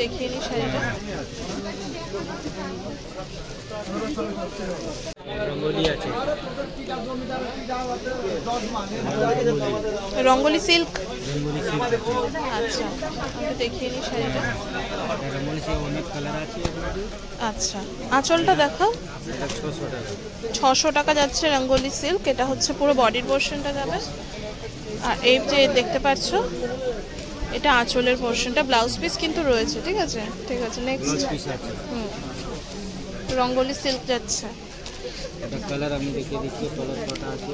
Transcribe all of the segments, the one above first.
দেখিয়ে নিই শাড়িটা। রঙ্গোলি সিল্ক? আচ্ছা দেখিয়ে নিই শাড়িটা। আচ্ছা আঁচলটা দেখাও। ছশো টাকা যাচ্ছে রঙ্গোলি সিল্ক এটা হচ্ছে পুরো বডির পোর্শনটা যাবে। এই যে দেখতে পাচ্ছ এটা আঁচলের পোর্শনটা ব্লাউজ পিস কিন্তু রয়েছে ঠিক আছে? ঠিক আছে নেক্সট হুম। রঙ্গোলি সিল্ক যাচ্ছে। এটা কালার আমি দেখিয়ে দিচ্ছি কালার কটা আছে।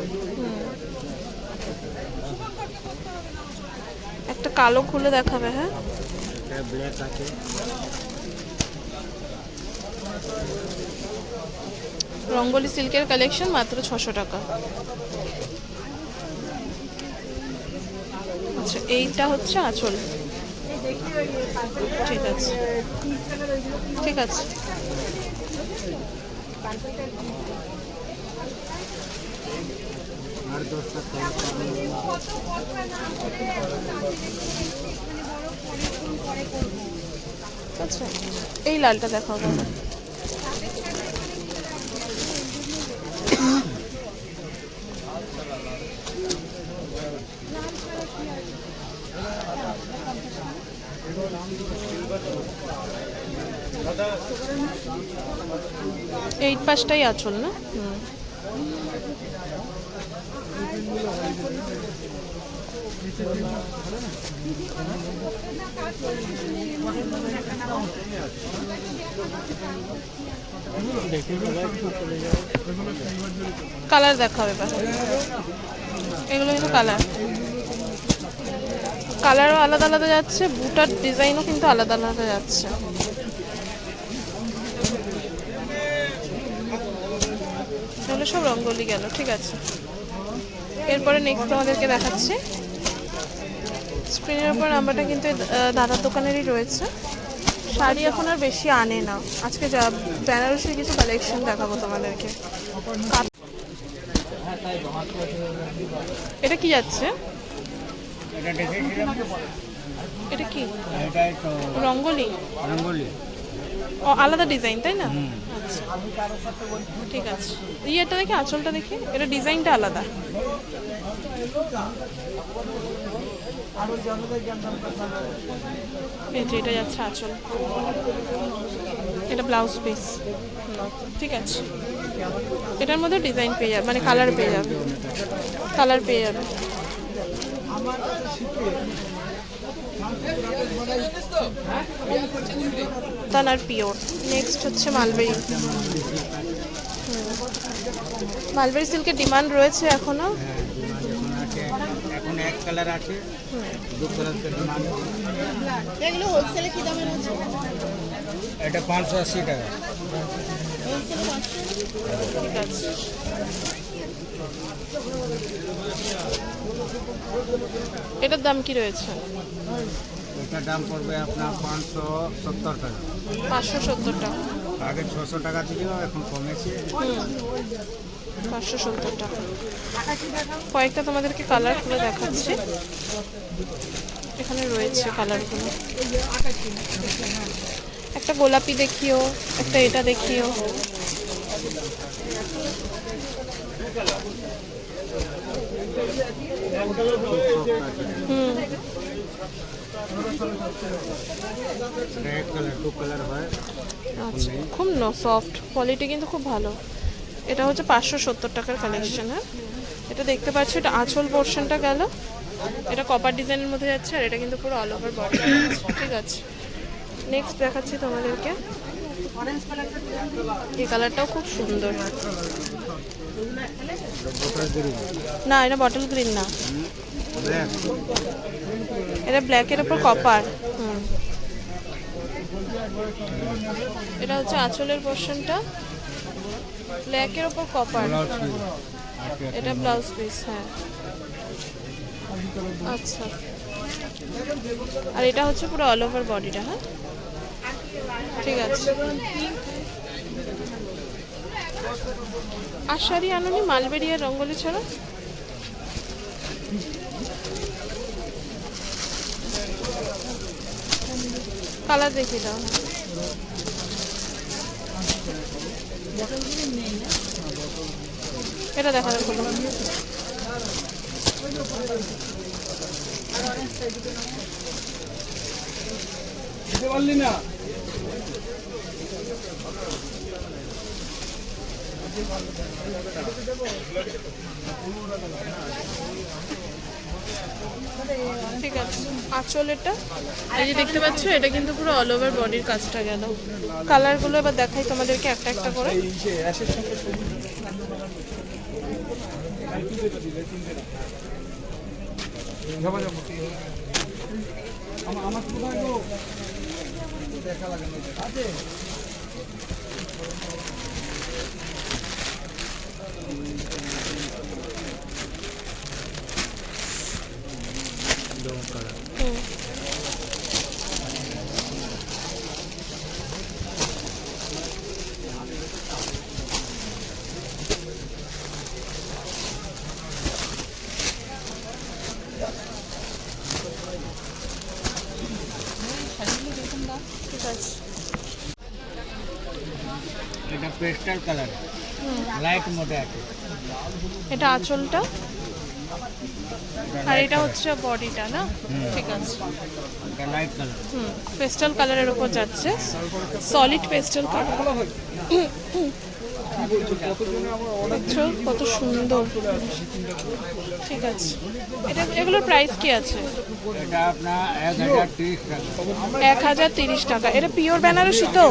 একটা কালো খুলে দেখাবে হ্যাঁ? এটা ব্ল্যাক আছে। রঙ্গোলি সিল্কের কালেকশন মাত্র ছশো টাকা। আচ্ছা এইটা হচ্ছে আঁচল। ঠিক আছে। ঠিক আছে। আচ্ছা এই লালটা দেখাও এই পাশটাই আচল, না? কালার দেখাও এবার। এগুলো কিন্তু কালার। কালারও আলাদা আলাদা যাচ্ছে বুটার ডিজাইনও কিন্তু আলাদা আলাদা যাচ্ছে এগুলো সব রঙ্গোলি গেল ঠিক আছে। এরপরে নেক্সট তোমাদেরকে দেখাচ্ছি। স্ক্রিনের উপর নাম্বারটা কিন্তু দাদার দোকানেরই রয়েছে। শাড়ি এখন আর বেশি আনে না। আজকে যা বেনারসির কিছু কালেকশন দেখাবো তোমাদেরকে। এটা কি যাচ্ছে? এটা কি? রঙ্গোলি? রঙ্গোলি। ও আলাদা ডিজাইন তাই না। আচ্ছা ঠিক আছে। ইয়েটা দেখি আঁচলটা দেখি। এটা ডিজাইনটা আলাদা। এই যে এটা যাচ্ছে আঁচল। এটা ব্লাউজ পিস। ঠিক আছে। এটার মধ্যে ডিজাইন পেয়ে যাবে মানে কালার পেয়ে যাবে। কালার পেয়ে যাবে। তানার পিওর। নেক্সট হচ্ছে মালবেরি। মালবেরি সিল্কের ডিমান্ড রয়েছে এখনও। এখন এক কালার আছে দু কালার ডিমান্ড এগুলো হোলসেলে কি দামের আছে এটা পাঁচশো আশি টাকা। ঠিক আছে এটার দাম কি রয়েছে? এটার দাম পড়বে আপনার পাঁচশো সত্তর টাকা। পাঁচশো সত্তর টাকা। আগে ছশো টাকা ছিল এখন কমেছে। পাঁচশো সত্তর টাকা। কয়েকটা তোমাদেরকে কালার খুলে দেখাচ্ছি। এখানে রয়েছে কালারগুলো একটা গোলাপি দেখিও একটা এটা দেখিও। হুম। আচ্ছা খুব সফট কোয়ালিটি কিন্তু খুব ভালো। এটা হচ্ছে পাঁচশো সত্তর টাকার কালেকশন হ্যাঁ? এটা দেখতে পাচ্ছ, এটা আঁচল পোর্শনটা গেল। এটা কপার ডিজাইনের মধ্যে যাচ্ছে, আর এটা কিন্তু পুরো অল ওভার বডি ঠিক আছে। নেক্সট দেখাচ্ছি তোমাদেরকে। এই কালারটাও খুব সুন্দর। না, এটা বটল গ্রিন না। এটা ব্ল্যাকের ওপর কপার হুম। এটা হচ্ছে আঁচলের পোর্শনটা ব্ল্যাকের ওপর কপার এটা ব্লাউজ পিস হ্যাঁ। আচ্ছা। আর এটা হচ্ছে পুরো অল ওভার বডিটা হ্যাঁ? ঠিক আছে। আর শাড়ি আনুনি মালবেরি আর রঙ্গলি ছাড়া? কালার দেখিয়ে দাও এটা দেখা যাবে খুলে। ঠিক আছে। আঁচল এটা এই যে দেখতে পাচ্ছ, এটা কিন্তু পুরো অল ওভার বডির কাজটা গেল। কালারগুলো এবার দেখাই তোমাদেরকে একটা একটা করে। ঠিক আছে এটা পেস্টাল কালার। লাইট মোডে আছে। এটা আঁচলটা? আর এটা হচ্ছে বডিটা না? ঠিক আছে। হুম পেস্টাল কালারের উপর যাচ্ছে। সলিড পেস্টাল কালার দেখছ কত সুন্দর। ঠিক আছে। এটা এগুলোর প্রাইস কি আছে? এক হাজার তিরিশ টাকা। এক হাজার তিরিশ টাকা। এটা পিওর বেনারসি তো?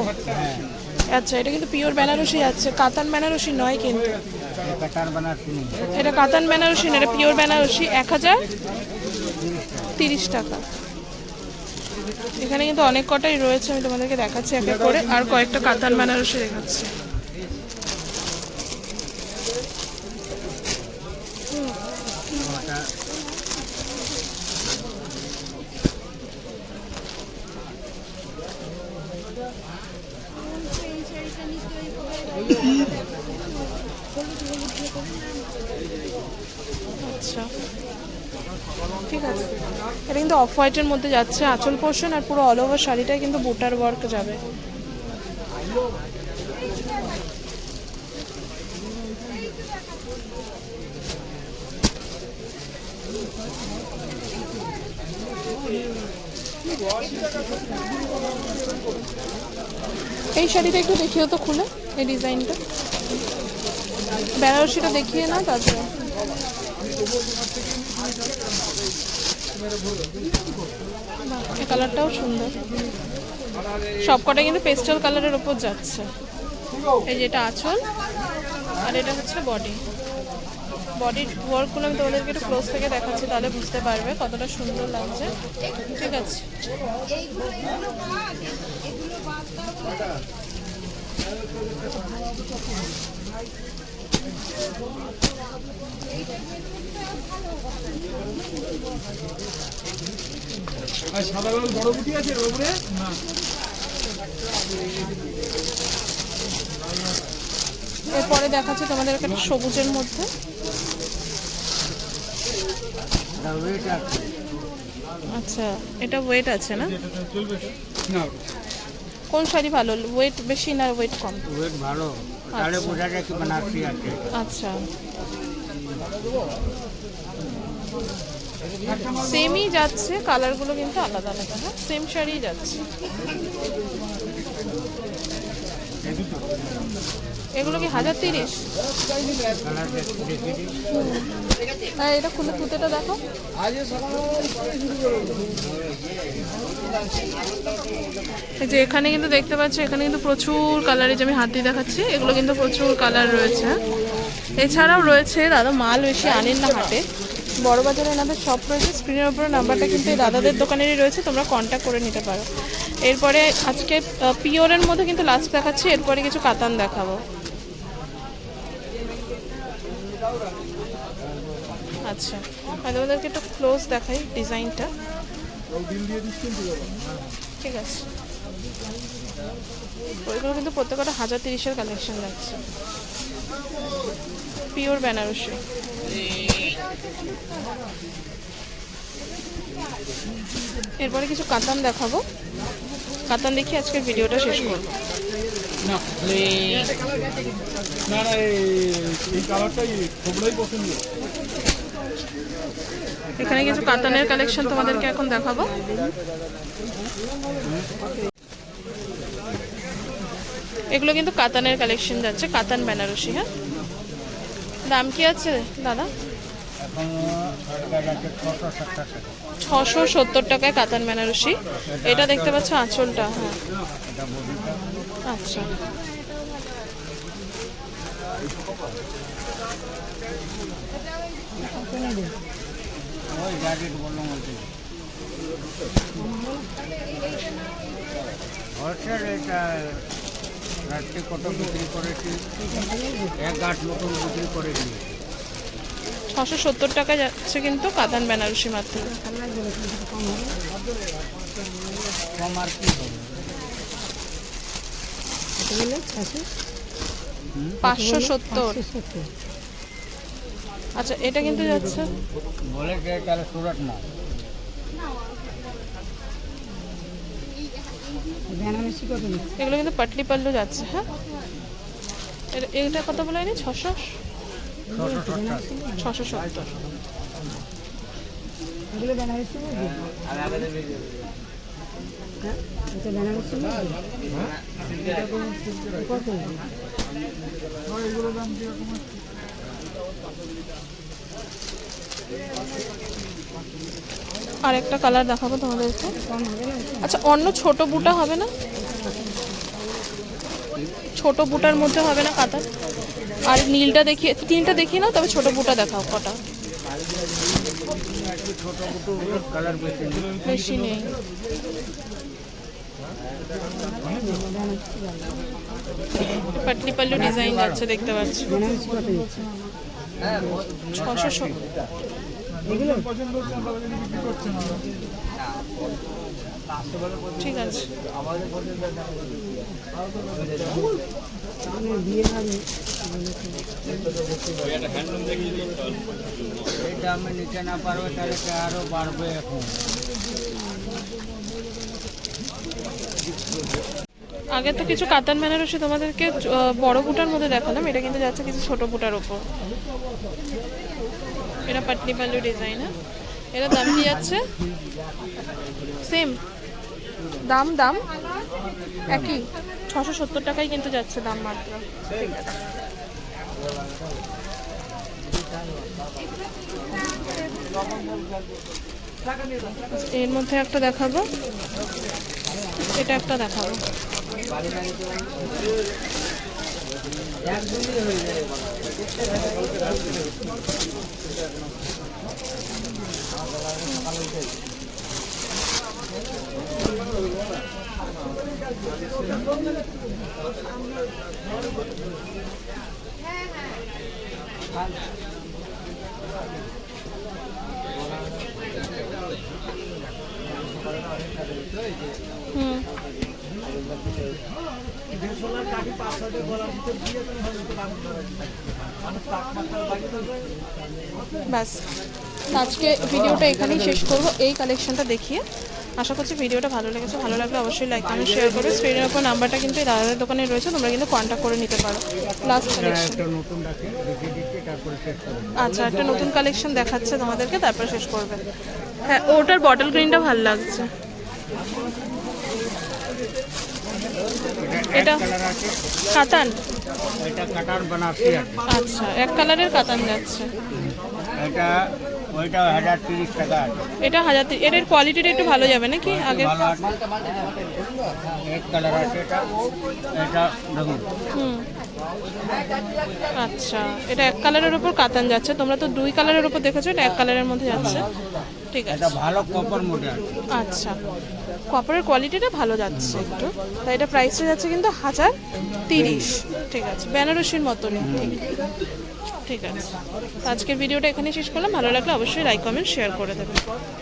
আচ্ছা এটা কিন্তু পিওর বেনারসি আছে, কাতান বেনারসি নয় কিন্তু। এটা কাতান বেনারসি না, এটা পিওর বেনারসি, এক হাজার তিরিশ টাকা। এখানে কিন্তু অনেক কটাই রয়েছে, আমি তোমাদেরকে দেখাচ্ছি এক এক করে, আর কয়েকটা কাতান বেনারসি দেখাচ্ছি। আচ্ছা। ঠিক আছে। এটা কিন্তু অফ হোয়াইটের মধ্যে যাচ্ছে, আঁচল পোর্শন আর পুরো অল ওভার শাড়িটাই কিন্তু বুটার ওয়ার্ক যাবে। এই শাড়িটা একটু দেখিও তো খুলে। এই ডিজাইনটা। বেনারসিটা দেখিয়ে না তারপরে। কালারটাও সুন্দর। সবকটা কিন্তু পেস্টাল কালারের ওপর যাচ্ছে। এই যেটা আঁচল, আর এটা হচ্ছে বডি। বডির ওয়ার্কগুলো আমি তোমাদেরকে একটু ক্লোজ থেকে দেখাচ্ছি, তাহলে বুঝতে পারবে কতটা সুন্দর লাগছে। ঠিক আছে। আর সাদা বড় বুটি আছে এর উপরে? না। এরপরে দেখাচ্ছি তোমাদেরকে একটা সবুজের মধ্যে। আচ্ছা এটা ওয়েট আছে না? চলবে। না। কোন শাড়ি ভালো? ওয়েট বেশি না ওয়েট কম? ওয়েট ভালো। তাহলে বোঝা যায় কি বানারসি আছে। আচ্ছা। সেমই যাচ্ছে কালারগুলো কিন্তু আলাদা আলাদা হ্যাঁ? সেম শাড়িই যাচ্ছে। এগুলো কি হাজার তিরিশ? হ্যাঁ এটা খুলে পুঁতেটা দেখো। এই যে এখানে কিন্তু দেখতে পাচ্ছ, এখানে কিন্তু প্রচুর কালারের যে আমি হাত দিয়ে দেখাচ্ছি, এগুলো কিন্তু প্রচুর কালার রয়েছে। এছাড়াও রয়েছে, দাদা, মাল বেশি আনেন না হাটে। বড় বাজারে এনাদের সব রয়েছে স্ক্রিনের উপরে নাম্বারটা কিন্তু দাদাদের দোকানেরই রয়েছে, তোমরা কন্ট্যাক্ট করে নিতে পারো। এরপরে আজকে পিওরের মধ্যে কিন্তু লাস্ট দেখাচ্ছি, এরপরে কিছু কাতান দেখাবো। আচ্ছা আমি একটু ক্লোজ দেখাই ডিজাইনটা। ঠিক আছে। ওইগুলো কিন্তু প্রত্যেকটা হাজার তিরিশের কালেকশন যাচ্ছে। পিওর বেনারসি এরপরে কিছু কাতান দেখাবো। কাতান দেখি আজকের ভিডিওটা শেষ করব। না না না এই- এই কালারটাই সবটাই পছন্দ। এখানে কিছু কাতানের কালেকশন তোমাদেরকে এখন দেখাবো। এগুলো কিন্তু কাতানের কালেকশন যাচ্ছে কাতান বেনারসি হ্যাঁ? দাম কি আছে দাদা? ছশো সত্তর টাকায় কাতান বেনারসি। এটা দেখতে পাচ্ছ আঁচলটা হ্যাঁ। আচ্ছা। এক গাছ মতন বিক্রি করেছি। ছশো সত্তর টাকা যাচ্ছে কিন্তু কাতান বেনারসি মাত্র। পাঁচশো সত্তর। আচ্ছা এটা কিন্তু যাচ্ছে। এগুলো কিন্তু পাটলি পাল্লু যাচ্ছে হ্যাঁ? এটা- এটা কত বলে নি ছশো? ছশো সত্তর আর একটা কালার দেখাবো তোমাদেরকে। আচ্ছা অন্য ছোট বুটা হবে না? ছোট বুটার মধ্যে হবে না কাতার আর নীলটা দেখিয়ে তিনটা দেখিয়ে নাও, তবে ছোট বুটা দেখাও, কটা। বেশি নেই। পাটলি পাল্লু ডিজাইন যাচ্ছে, দেখতে পাচ্ছি। ছশো ঠিক আছে। আগে তো কিছু কাতান বেনারসি তোমাদেরকে বড় বুটার মধ্যে দেখালাম, এটা কিন্তু যাচ্ছে কিছু ছোট বুটার ওপর। এটা পাটলি পাল্লু ডিজাইন এটা দাম কি যাচ্ছে? সেম দাম দাম। একই। ছশো সত্তর টাকায় কিন্তু যাচ্ছে দাম মাত্র। ঠিক আছে। এর মধ্যে একটা দেখাবো। এটা একটা দেখাবো। হুম ব্যাস আজকে ভিডিওটা এখানেই শেষ করব। এই কালেকশনটা দেখিয়ে আশা করছি ভিডিওটা ভালো লেগেছে ভালো লাগলে অবশ্যই লাইক কমেন্ট শেয়ার করবে স্ক্রিনের ওপর নাম্বারটা কিন্তু এই দাদাদের দোকানে রয়েছে তোমরা কিন্তু কন্ট্যাক্ট করে নিতে পারো। লাস্ট কালেকশন আচ্ছা একটা নতুন কালেকশন দেখাচ্ছে তোমাদেরকে তারপর শেষ করবে। হ্যাঁ ওটার বটল গ্রিনটা ভালো লাগছে। এটা কাতান? এটা কাটার বানাচ্ছি আছে। আচ্ছা এক কালারের কাতান যাচ্ছে। এটা ওইটা হাজার তিরিশ টাকা এটা হাজার এটার কোয়ালিটিটা একটু ভালো যাবে নাকি আগে এক কালার আছে। এটা। এটা দেখুন। হুম। আচ্ছা এটা এক কালারের উপর কাতান যাচ্ছে। তোমরা তো দুই কালারের উপর দেখেছ এটা এক কালারের মধ্যে যাচ্ছে। ঠিক আছে। এটা ভালো কপার মডেল আচ্ছা কপারের কোয়ালিটিটা ভালো যাচ্ছে একটু। তাই এটা প্রাইসটা যাচ্ছে কিন্তু হাজার তিরিশ। ঠিক আছে বেনারসির মতনই। ঠিক ঠিক আছে। আজকের ভিডিওটা এখানে শেষ করলাম। ভালো লাগলে অবশ্যই লাইক কমেন্ট শেয়ার করে দেবেন।